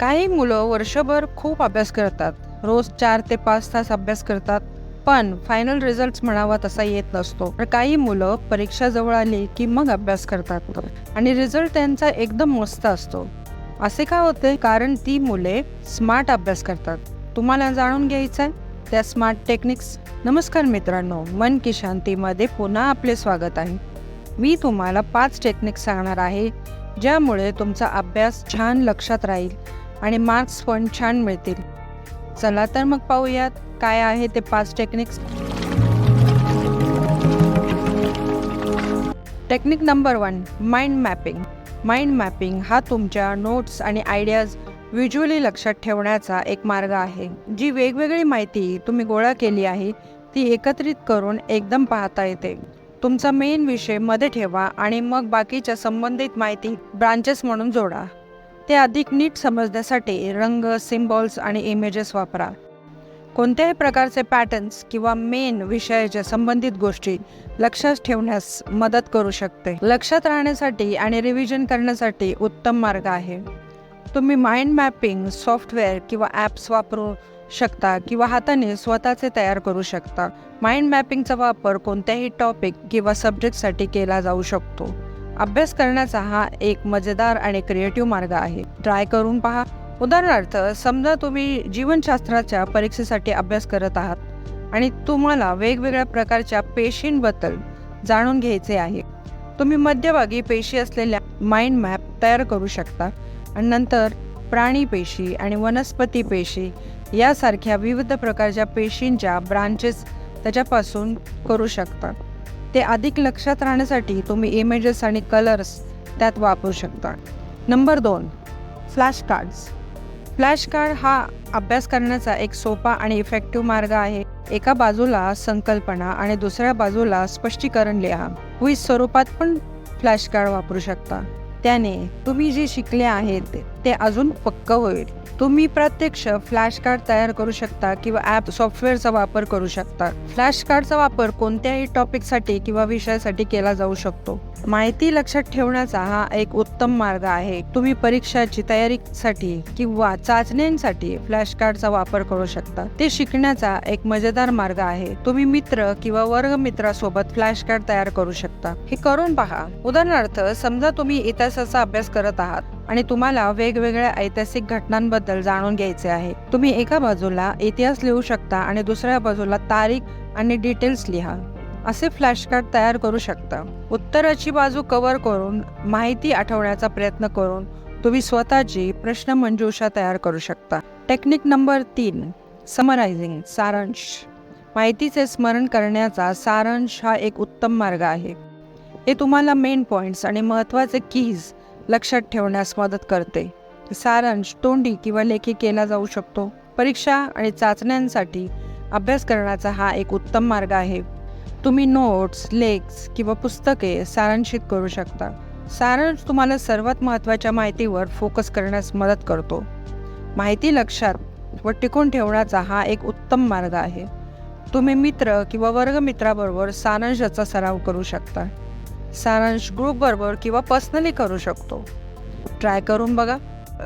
काही मुलं वर्षभर खूप अभ्यास करतात. रोज चार ते पाच तास अभ्यास करतात पण फायनल रिझल्ट म्हणावा तसा येत नसतो. तर काही मुलं परीक्षा जवळ आली की मग अभ्यास करतात. आणि रिझल्ट त्यांचा एकदम मस्त असतो. असे का होते? कारण ती मुले स्मार्ट अभ्यास करतात. तुम्हाला जाणून घ्यायचं आहे त्या स्मार्ट टेक्निक्स नमस्कार मित्रांनो मन की शांतीमध्ये पुन्हा आपले स्वागत आहे. मी तुम्हाला पाच टेक्निक्स सांगणार आहे ज्यामुळे तुमचा अभ्यास छान लक्षात राहील. आणि मार्क्स पण छान मिळतील. चला तर मग पाहूयात काय आहे ते पाच techniques technique number one mind mapping mind mapping हा तुमच्या नोट्स आणि आयडियाज व्हिज्युअली लक्षात ठेवण्याचा एक मार्ग आहे. जी वेगवेगळी माहिती तुम्ही गोळा केली आहे ती एकत्रित करून एकदम पाहता येते. तुमचा मेन विषयमध्ये ठेवा आणि मग बाकीच्या संबंधित माहिती ब्रांचेस म्हणून जोडा. ते अधिक नीट समजण्यासाठी रंग सिम्बॉल्स आणि इमेजेस वापरा. कोणत्याही प्रकारचे पॅटर्न्स किंवा मेन विषयाच्या संबंधित गोष्टी लक्षात ठेवण्यास मदत करू शकते. लक्षात राहण्यासाठी आणि रिव्हिजन करण्यासाठी उत्तम मार्ग आहे. तुम्ही माइंड मॅपिंग सॉफ्टवेअर किंवा ॲप्स वापरू शकता किंवा हाताने स्वतःचे तयार करू शकता. माइंड मॅपिंगचा वापर कोणत्याही टॉपिक किंवा सब्जेक्टसाठी केला जाऊ शकतो. अभ्यास करण्याचा हा एक मजेदार आणि क्रिएटिव्ह मार्ग आहे. ट्राय करून पहा. उदाहरणार्थ समजा तुम्ही जीवनशास्त्राच्या परीक्षेसाठी अभ्यास करत आहात आणि तुम्हाला वेगवेगळ्या प्रकारच्या पेशींबद्दल जाणून घ्यायचे आहे. तुम्ही मध्यभागी पेशी असलेल्या माइंड मॅप तयार करू शकता आणि नंतर प्राणी पेशी आणि वनस्पती पेशी यासारख्या विविध प्रकारच्या पेशींच्या ब्रांचेस त्याच्यापासून करू शकता. ते अधिक लक्षात राहण्यासाठी तुम्ही इमेजेस आणि कलर्स त्यात वापरू शकता. नंबर दोन फ्लॅश कार्ड्स फ्लॅश कार्ड हा अभ्यास करण्याचा एक सोपा आणि इफेक्टिव्ह मार्ग आहे. एका बाजूला संकल्पना आणि दुसऱ्या बाजूला स्पष्टीकरण लिहा. क्विज स्वरूपात पण फ्लॅश कार्ड वापरू शकता. त्याने तुम्ही जे शिकले आहेत ते अजून पक्क होईल. तुम्ही प्रत्यक्ष फ्लॅश कार्ड तयार करू शकता किंवा ॲप सॉफ्टवेअरचा वापर करू शकता. फ्लॅश कार्डचा वापर कोणत्याही टॉपिकसाठी किंवा विषयासाठी केला जाऊ शकतो. माहिती लक्षात ठेवण्याचा हा एक उत्तम मार्ग आहे. तुम्ही परीक्षाची तयारीसाठी किंवा चाचण्यांसाठी फ्लॅश कार्डचा वापर करू शकता. ते शिकण्याचा एक मजेदार मार्ग आहे. तुम्ही मित्र किंवा वर्ग मित्रासोबत फ्लॅश कार्ड तयार करू शकता. हे करून पहा. उदाहरणार्थ समजा तुम्ही इतिहासाचा अभ्यास करत आहात आणि तुम्हाला वेगवेगळ्या ऐतिहासिक घटनांबद्दल जाणून घ्यायचे आहे. तुम्ही एका बाजूला इतिहास लिहू शकता आणि दुसऱ्या बाजूला तारीख आणि डिटेल्स लिहा. असे फ्लॅश कार्ड तयार करू शकता. उत्तराची बाजू कव्हर करून माहिती आठवण्याचा प्रयत्न करून तुम्ही स्वतःची प्रश्नमंजुषा तयार करू शकता. टेक्निक नंबर तीन समरायझिंग सारांश. माहितीचे स्मरण करण्याचा सारांश हा एक उत्तम मार्ग आहे. हे तुम्हाला मेन पॉइंट्स आणि महत्त्वाचे कीज लक्षात ठेवण्यास मदत करते. सारांश तोंडी किंवा लेखी केला जाऊ शकतो. परीक्षा आणि चाचण्यांसाठी अभ्यास करण्याचा हा एक उत्तम मार्ग आहे. तुम्ही नोट्स लेख्स किंवा पुस्तके सारांशित करू शकता. सारांश तुम्हाला सर्वात महत्त्वाच्या माहितीवर फोकस करण्यास मदत करतो. माहिती लक्षात व टिकून ठेवण्याचा हा एक उत्तम मार्ग आहे. तुम्ही मित्र किंवा वर्गमित्राबरोबर सारांशाचा सराव करू शकता. सारांश ग्रुपबरोबर किंवा पर्सनली करू शकतो. ट्राय करून बघा.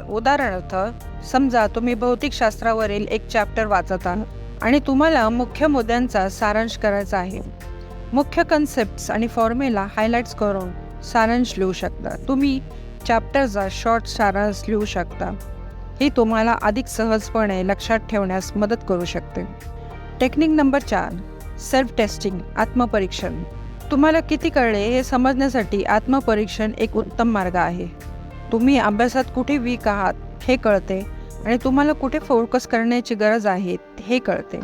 उदाहरणार्थ समजा तुम्ही भौतिकशास्त्रावरील एक चॅप्टर वाचत आहात आणि तुम्हाला मुख्य मुद्द्यांचा सारांश करायचा आहे. मुख्य कन्सेप्ट्स आणि फॉर्म्युला हायलाइट्स करून सारांश लिहू शकता. तुम्ही चॅप्टरचा शॉर्ट सारांश लिहू शकता. ही तुम्हाला अधिक सहजपणे लक्षात ठेवण्यास मदत करू शकते. टेक्निक नंबर चार सेल्फ टेस्टिंग आत्मपरीक्षण. तुम्हाला किती कळले हे समजण्यासाठी आत्मपरीक्षण एक उत्तम मार्ग आहे. तुम्ही अभ्यासात कुठे वीक आहात हे कळते आणि तुम्हाला कुठे फोकस करण्याची गरज आहे हे कळते.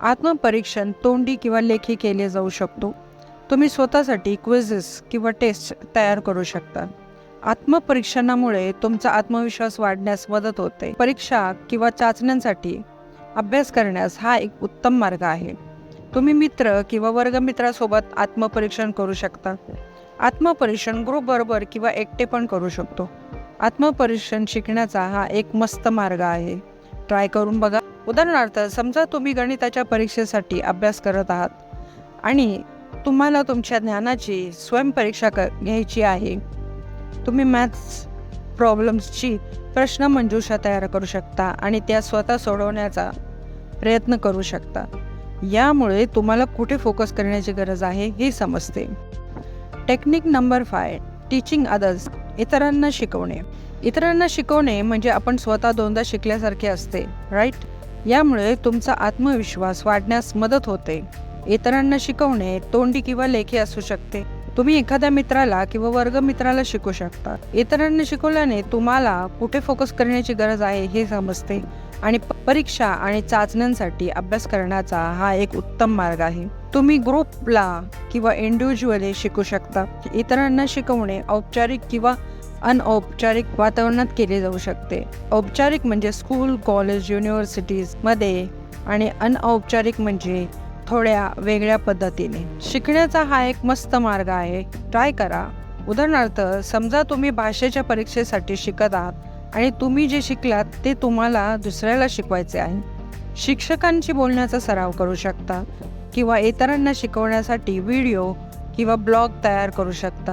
आत्मपरीक्षण तोंडी किंवा लेखी केले जाऊ शकतो. तुम्ही स्वतःसाठी क्विझेस किंवा टेस्ट तयार करू शकता. आत्मपरीक्षणामुळे तुमचा आत्मविश्वास वाढण्यास मदत होते. परीक्षा किंवा चाचण्यांसाठी अभ्यास करण्यास हा एक उत्तम मार्ग आहे. तुम्ही मित्र किंवा वर्गमित्रासोबत आत्मपरीक्षण करू शकता. आत्मपरीक्षण ग्रुपबरोबर किंवा एकटे पण करू शकतो. आत्मपरीक्षण शिकण्याचा हा एक मस्त मार्ग आहे. ट्राय करून बघा. उदाहरणार्थ समजा तुम्ही गणिताच्या परीक्षेसाठी अभ्यास करत आहात आणि तुम्हाला तुमच्या ज्ञानाची स्वयंपरीक्षा क घ्यायची आहे. तुम्ही मॅथ्स प्रॉब्लेम्सची प्रश्न मंजुषा तयार करू शकता आणि त्या स्वतः सोडवण्याचा प्रयत्न करू शकता. यामुळे तुम्हाला कुठे फोकस करण्याची गरज आहे हे समजते. Technique number five teaching others इतरांना शिकवणे. इतरांना शिकवणे म्हणजे आपण स्वतः दोनदा शिकल्यासारखे असते राईट यामुळे तुमचा आत्मविश्वास वाढण्यास मदत होते. इतरांना शिकवणे तोंडी किंवा लेखी असू शकते. तुम्ही एखाद्या मित्राला किंवा वर्गमित्राला शिकू शकता. इतरांना शिकवल्याने तुम्हाला कुठे फोकस करण्याची गरज आहे हे समजते. आणि प- परीक्षा आणि चाचण्यांसाठी अभ्यास करण्याचा हा एक उत्तम मार्ग आहे. तुम्ही ग्रुपला किंवा इंडिव्हिज्युअली शिकू शकता. इतरांना शिकवणे औपचारिक किंवा अनौपचारिक वातावरणात केले जाऊ शकते. औपचारिक म्हणजे स्कूल कॉलेज युनिव्हर्सिटीजमध्ये आणि अनौपचारिक म्हणजे थोड्या वेगळ्या पद्धतीने. शिकण्याचा हा एक मस्त मार्ग आहे. ट्राय करा. उदाहरणार्थ समजा तुम्ही भाषेच्या परीक्षेसाठी शिकत आहात. आणि तुम्ही जे शिकलात ते तुम्हाला दुसऱ्याला शिकवायचे आहे. शिक्षकांशी बोलण्याचा सराव करू शकता किंवा इतरांना शिकवण्यासाठी व्हिडिओ किंवा ब्लॉग तयार करू शकता.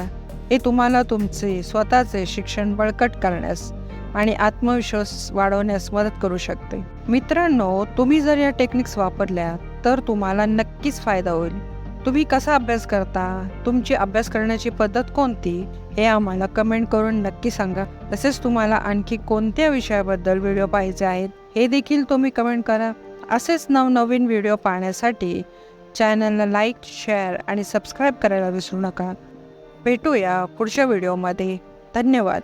हे तुम्हाला तुमचे स्वतःचे शिक्षण बळकट करण्यास आणि आत्मविश्वास वाढवण्यास मदत करू शकते. मित्रांनो तुम्ही जर या टेक्निक्स वापरल्या तर तुम्हाला नक्कीच फायदा होईल. तुम्ही कसा अभ्यास करता? तुमची अभ्यास करण्याची पद्धत कोणती? हे आम्हाला कमेंट करून नक्की सांगा. तसेच तुम्हाला आणखी कोणत्या विषयाबद्दल व्हिडिओ पाहिजे आहेत हे देखील तुम्ही कमेंट करा. असेच नवनवीन व्हिडिओ पाहण्यासाठी चॅनलला लाईक शेअर आणि सबस्क्राईब करायला विसरू नका. भेटूया पुढच्या व्हिडिओमध्ये धन्यवाद.